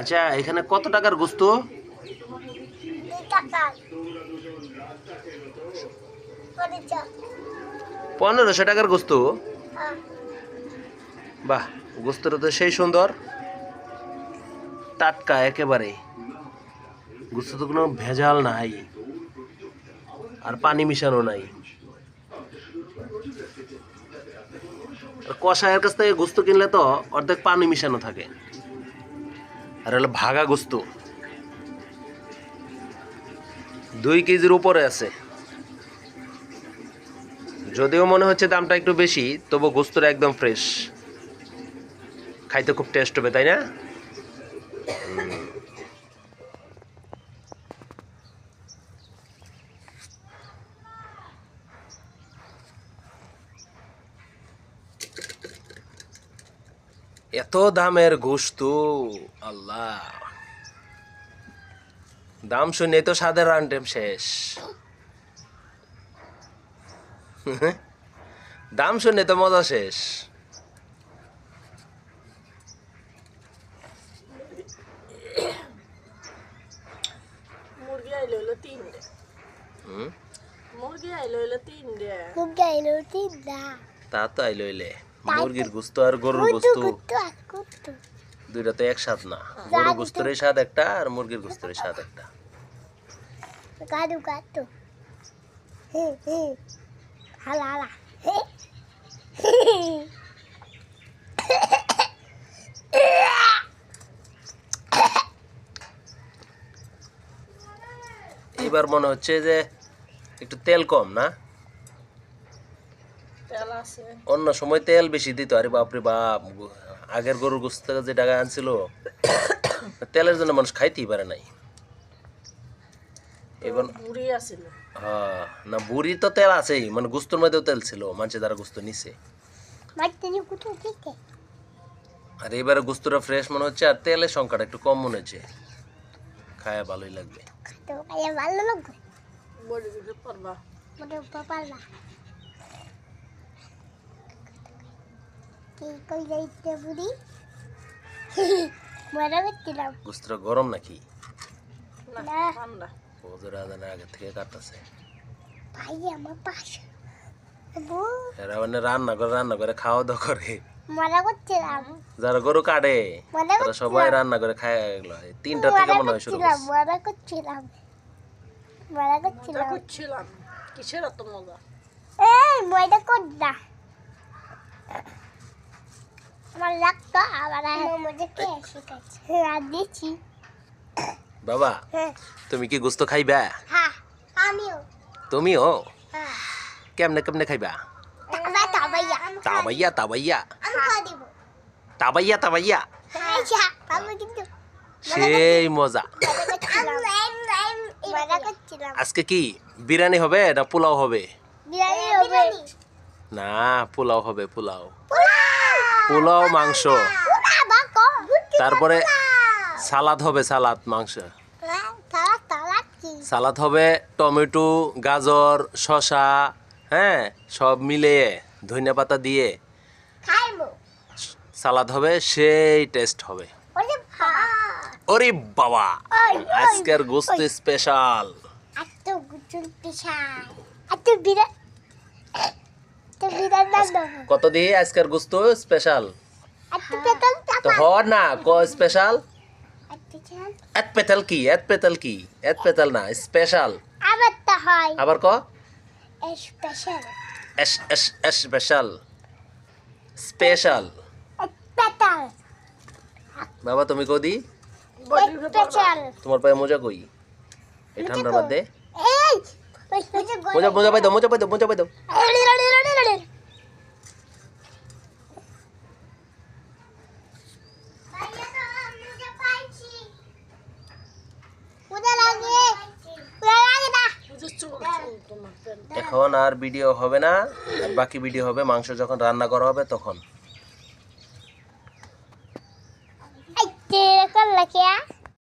আচ্ছা এখানে কত টাকার গোস্ত? পনেরোশো টাকার গোস্ত? বাহ, গোস্তটা তো সেই সুন্দর। টাটকা একেবারে। গোস্ত তো কোনো ভেজাল নাই। আর পানি মিশানো নাই। আর কষায়ের কাছ থেকে গোস্ত কিনলে তো অর্ধেক পানি মিশানো থাকে। আর হলো ভাগা গোস্ত। দুই কেজির উপরে আছে। যদিও মনে হচ্ছে দামটা একটু বেশি, তবু গোস্তটা একদম ফ্রেশ খাইতে খুব টেস্ট হবে, তাই না? এত দামের গোস্ত আল্লাহ। দাম শুনে তো সাদের রান্টেম শেষ। দাম শুনে তো মজা শেষ। মুরগি আইলো হইল তিনটে। হুম? মুরগি আইলো হইল তিনটে। Kugailo tinda. তা তো আইলো মুরগির গোস্ত আর গরুর গোস্ত. দুইটা তো এক স্বাদ না। গরুর গোস্তরের স্বাদ একটা আর মুরগির গোস্তরের স্বাদ একটা. এবার মনে হচ্ছে যে একটু তেল কম না? অন্য সময় তেল বেশি দিত। আরে বাপরে বাপ আগের গরুর গোস্ত থেকে যে টাকা আনছিল তেলের জন্য মানুষ খাইতেই পারে নাই। এবার হ্যাঁ না বুড়ি তো তেল আছেই। মানে গোস্তর মধ্যেও তেল ছিল মানুষের দ্বারা গোস্ত নিছে। আর এবারে গোস্তটা ফ্রেশ মনে হচ্ছে আর তেলের সংখ্যাটা একটু কম মনে হচ্ছে। খায়া ভালোই লাগবে। To kaya গরম নাকি না না। ঠান্ডা ওদের আদানের আগে থেকে কাটতেছে. এরা মানে রান্না করে রান্না করে খাওয়া দাওয়া করে bettilam. যারা গরু কাটে তারা সবাই রান্না করে খায় তিনটা থেকে মনে হয় শুরু করছে। করছিলাম মজা করছিলাম করছিলাম কিসের এত মজা এই ময়দা কর না আমার লাগতো আবার শিখাচ্ছে? হ্যাঁ দিচ্ছি। বাবা হ্যাঁ। তুমি কি গোস্ত খাইবা? হ্যাঁ আমিও। তুমিও? কেমনে কেমনে খাইবা? তাবাইয়া তাবাইয়া। তাবাইয়া তাবাইয়া। সেই মজা। মজা আজকে কি বিরিয়ানি হবে না পোলাও হবে? না পোলাও হবে পোলাও পোলাও, মাংস। তারপরে সালাদ হবে, সালাদ, মাংস। সালাদ হবে টমেটো, গাজর, শসা হ্যাঁ সব মিলিয়ে ধনিয়া পাতা দিয়ে। সালাদ হবে, সেই টেস্ট হবে। ওরে বাবা, আজকের গোস্ত স্পেশাল। বিরাট কত দিয়ে আজকের গোস্ত স্পেশাল তো হর না ক স্পেশাল এত পেতাল কি? এত পেতাল কি? এত পেতাল না স্পেশাল আবার তা হয়। আবার ক? Special S S special special বাবা তুমি কদি তোমার পায়ে মোজা কই? এই ঠান্ডার মধ্যে এই মোজা মোজা পাই দাও মোজা পাই দাও মোজা পাই দাও। এখন আর ভিডিও হবে না বাকি ভিডিও হবে মাংস যখন রান্না করা হবে তখন।